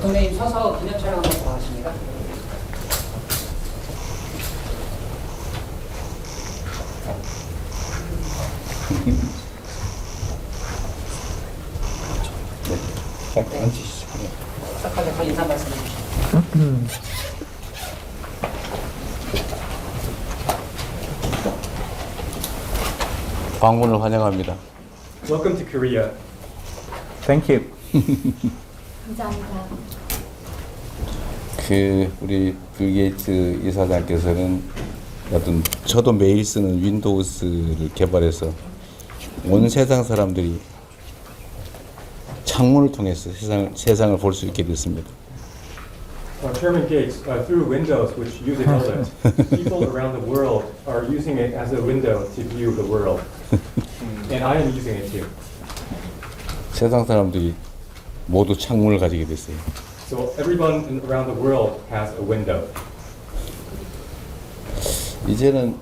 대통령님 서서 기념 촬영 한번 앉으시죠. 인사 말씀해 주시죠. 방문을 환영합니다. Welcome to Korea. Thank you. 감사합니다. 그 우리 빌 게이츠 이사장께서는 어떤 저도 매일 쓰는 윈도우스를 개발해서 온 세상 사람들이 창문을 통해서 세상을 세상을 볼 수 있게 됐습니다. Uh, Chairman Gates, uh, through Windows, which use Outlet, people around the world are using it as a window to view the world. And I am using it too. 세상 사람들이 모두 창문을 가지게 됐어요. So everyone around the world has a window. 이제는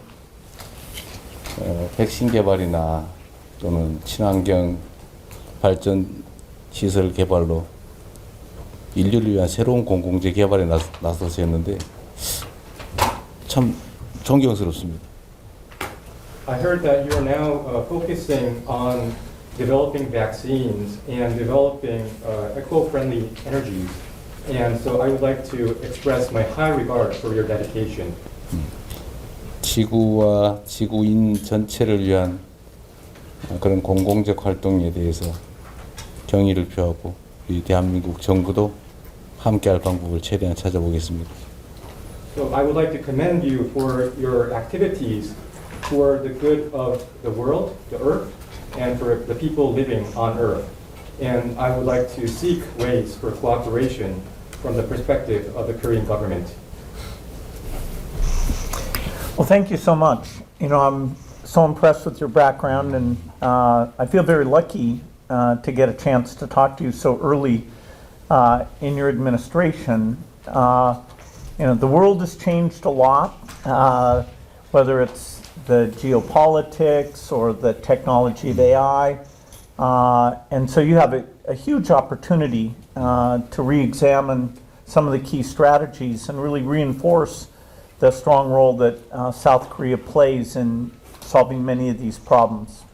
어, 백신 개발이나 또는 친환경 발전 시설 개발로 인류를 위한 새로운 공공재 개발에 나, 나서서 했는데 참 존경스럽습니다. I heard that you are now uh, focusing on developing vaccines and developing uh, eco-friendly energies. And so I would like to express my high regard for your dedication. 지구와 지구인 전체를 위한 어, 그런 공공적 활동에 대해서 경의를 표하고 우리 대한민국 정부도 함께할 방법을 최대한 찾아보겠습니다. So I would like to commend you for your activities for the good of the world, the earth, and for the people living on earth. And I would like to seek ways for cooperation from the perspective of the Korean government. Well, thank you so much. You know, I'm so impressed with your background, and uh, I feel very lucky uh, to get a chance to talk to you so early uh, in your administration. Uh, you know, the world has changed a lot, uh, whether it's the geopolitics or the technology of AI. Uh, and so you have a, a huge opportunity uh, to re examine some of the key strategies and really reinforce the strong role that uh, South Korea plays in solving many of these problems.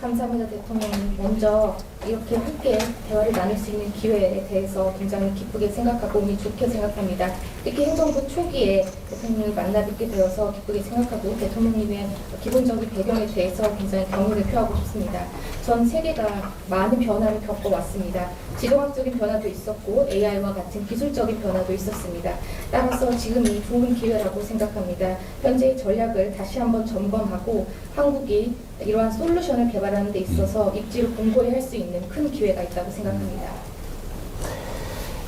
감사합니다, 대통령님. 먼저 이렇게 함께 대화를 나눌 수 있는 기회에 대해서 굉장히 기쁘게 생각하고 운이 좋게 생각합니다. 이렇게 행정부 초기에 대통령을 만나 뵙게 되어서 기쁘게 생각하고 대통령님의 기본적인 배경에 대해서 굉장히 경의를 표하고 싶습니다. 전 세계가 많은 변화를 겪어왔습니다. 지정학적인 변화도 있었고 AI와 같은 기술적인 변화도 있었습니다. 따라서 지금이 좋은 기회라고 생각합니다. 현재의 전략을 다시 한번 점검하고 한국이 이러한 솔루션을 개발하는 데 있어서 입지를 공고히 할 수 있는 큰 기회가 있다고 생각합니다.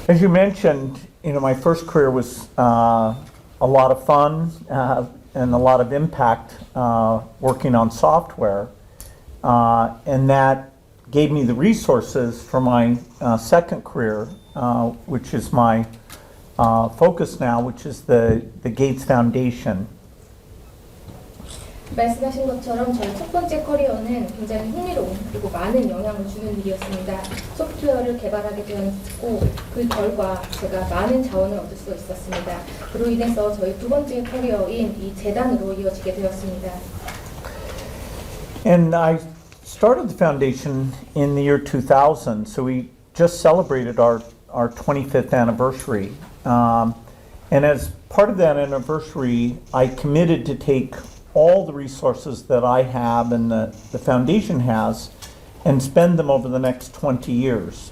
As you mentioned, you know, my first career was uh, a lot of fun uh, and a lot of impact uh, working on software. Uh, and that gave me the resources for my uh, second career, uh, which is my uh, focus now, which is the, the Gates Foundation. 말씀하신 것처럼 저희 첫 번째 커리어는 굉장히 흥미로운 그리고 많은 영향을 주는 일이었습니다. 소프트웨어를 개발하게 되었고 그 결과 제가 많은 자원을 얻을 수 있었습니다. 그로 인해서 저희 두 번째 커리어인 이 재단으로 이어지게 되었습니다. And I started the foundation in the year 2000, so we just celebrated our, our 25th anniversary. Um, and as part of that anniversary, I committed to take all the resources that I have and the, the foundation has and spend them over the next 20 years.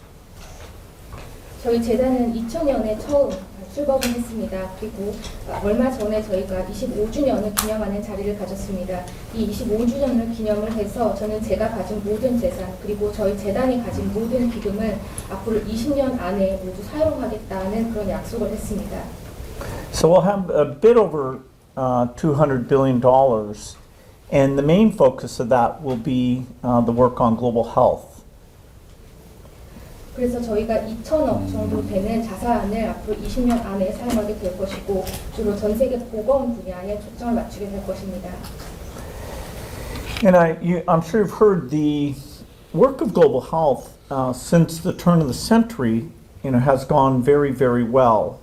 저희 재단은 2000년에 처음 출범을 했습니다. 그리고 얼마 전에 저희가 25주년을 기념하는 자리를 가졌습니다. 이 25주년을 기념을 해서 저는 제가 가진 모든 재산 그리고 저희 재단이 가진 모든 기금을 앞으로 20년 안에 모두 사용하겠다는 그런 약속을 했습니다. So we'll have a bit over uh, $200 billion, and the main focus of that will be uh, the work on global health. 그래서 저희가 2천억 정도 되는 자산을 앞으로 20년 안에 사용하게 될 것이고 주로 전 세계 보건 분야에 초점을 맞추게 될 것입니다. And I, you, I'm sure you've heard the work of global health uh, since the turn of the century you know, has gone very, very well.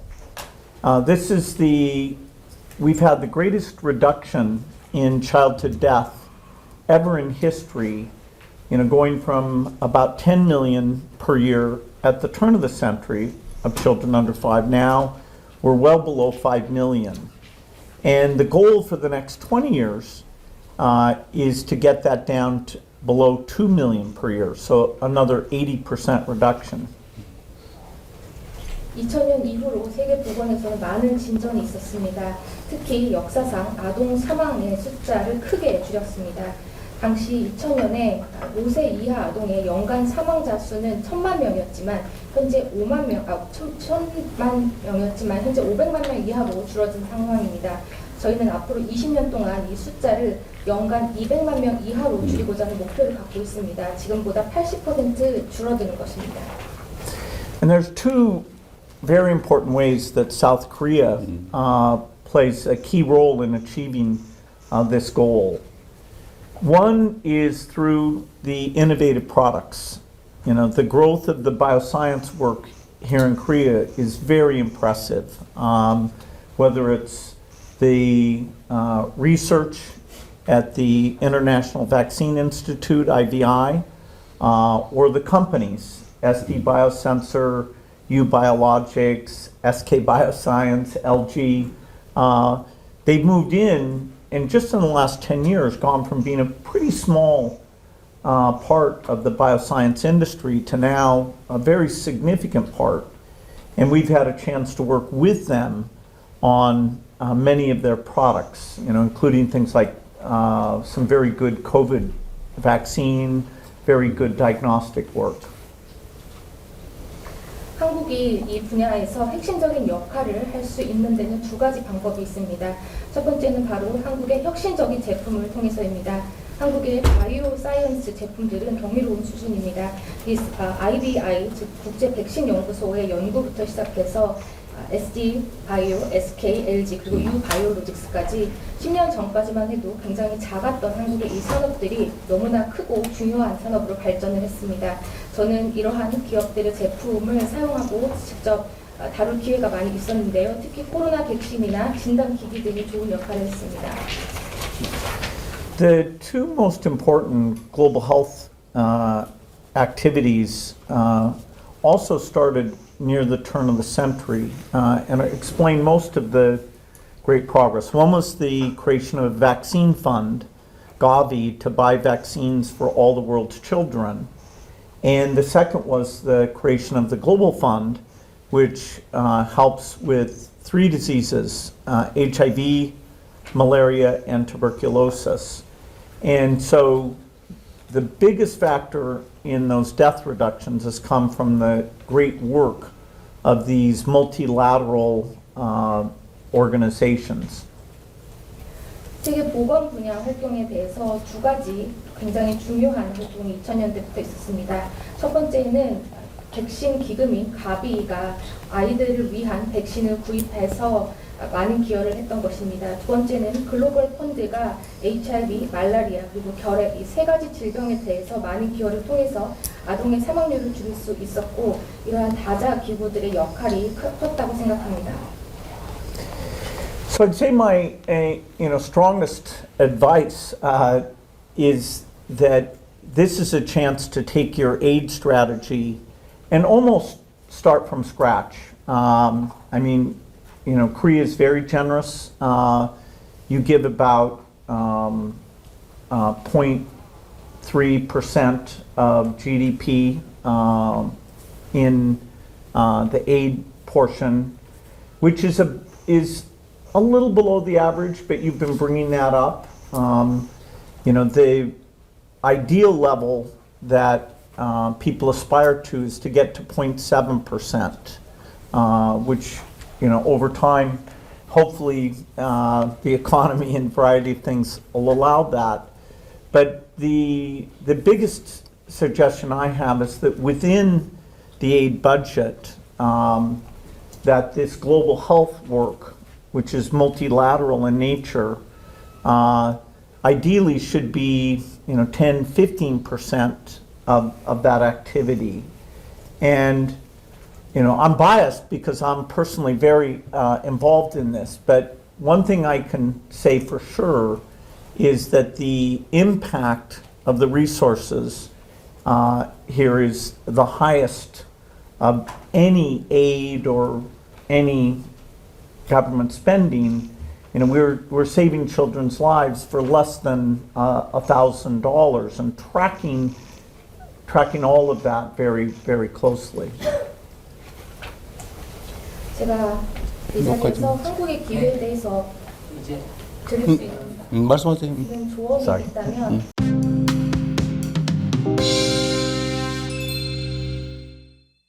Uh, This is the, we've had the greatest reduction in childhood death ever in history, you know, going from about 10 million per year at the turn of the century of children under five. Now, we're well below 5 million. And the goal for the next 20 years uh, is to get that down to below 2 million per year, so another 80% reduction. 2000년 이후로 세계 보건에서는 많은 진전이 있었습니다. 특히 역사상 아동 사망의 숫자를 크게 줄였습니다. 당시 2000년에 5세 이하 아동의 연간 사망자 수는 1000만 명이었지만 현재 5만 명, 아, 1000만 명이었지만 현재 500만 명 이하로 줄어든 상황입니다. 저희는 앞으로 20년 동안 이 숫자를 연간 200만 명 이하로 줄이고자 하는 목표를 갖고 있습니다. 지금보다 80% 줄어드는 것입니다. And there's two very important ways that South Korea uh, plays a key role in achieving uh, this goal. One is through the innovative products. You know, the growth of the bioscience work here in Korea is very impressive. Um, whether it's the uh, research at the International Vaccine Institute, IVI, uh, or the companies, SD Biosensor, U Biologics, SK Bioscience, LG. Uh, they've moved in, and just in the last 10 years, gone from being a pretty small uh, part of the bioscience industry to now a very significant part. And we've had a chance to work with them on uh, many of their products, you know, including things like uh, some very good COVID vaccine, very good diagnostic work. 한국이 이 분야에서 핵심적인 역할을 할 수 있는 데는 두 가지 방법이 있습니다. 첫 번째는 바로 한국의 혁신적인 제품을 통해서입니다. 한국의 바이오 사이언스 제품들은 경이로운 수준입니다. 이 아, IBI, 즉 국제 백신 연구소의 연구부터 시작해서 아, SD 바이오, SK, LG 그리고 U 바이오로직스까지 10년 전까지만 해도 굉장히 작았던 한국의 이 산업들이 너무나 크고 중요한 산업으로 발전을 했습니다. 저는 이러한 기업들의 제품을 사용하고 직접 아, 다룰 기회가 많이 있었는데요. 특히 코로나 백신이나 진단 기기들이 좋은 역할을 했습니다. The two most important global health uh, activities uh, also started near the turn of the century uh, and explain most of the great progress. One was the creation of a vaccine fund, Gavi, to buy vaccines for all the world's children. And the second was the creation of the Global Fund, which uh, helps with three diseases uh, HIV, malaria, and tuberculosis. And so the biggest factor in those death reductions has come from the great work of these multilateral uh, organizations. 세계 보건 분야 활동에 대해서 두 가지 굉장히 중요한 활동이 2000년대부터 있었습니다. 첫 번째는 백신 기금인 가비가 아이들을 위한 백신을 구입해서 많은 기여를 했던 것입니다. 두 번째는 글로벌 펀드가 HIV, 말라리아 그리고 결핵 이 세 가지 질병에 대해서 많은 기여를 통해서 아동의 사망률을 줄일 수 있었고 이러한 다자 기구들의 역할이 크- 컸다고 생각합니다. So I'd say my you know strongest advice uh, is that this is a chance to take your aid strategy and almost start from scratch. Um, I mean, you know, Korea is very generous. Uh, you give about um, uh, 0.3 percent of GDP um, in uh, the aid portion, which is a is a little below the average, but you've been bringing that up. Um, you know, the ideal level that uh, people aspire to is to get to 0.7 percent, uh, which you know over time, hopefully, uh, the economy and variety of things will allow that. But the the biggest suggestion I have is that within the aid budget, um, that this global health work, which is multilateral in nature, uh, ideally should be you know 10, 15 percent of, of that activity. And you know, I'm biased because I'm personally very uh, involved in this, but one thing I can say for sure is that the impact of the resources uh, here is the highest of any aid or any government spending. You know, we're, we're saving children's lives for less than uh, a thousand dollars and tracking, tracking all of that very, very closely. 제가 이 자리에서 한국의 기회에 대해서 이제 드릴 수 있는 음, 말씀하세요. 이런 조언이 Sorry. 있다면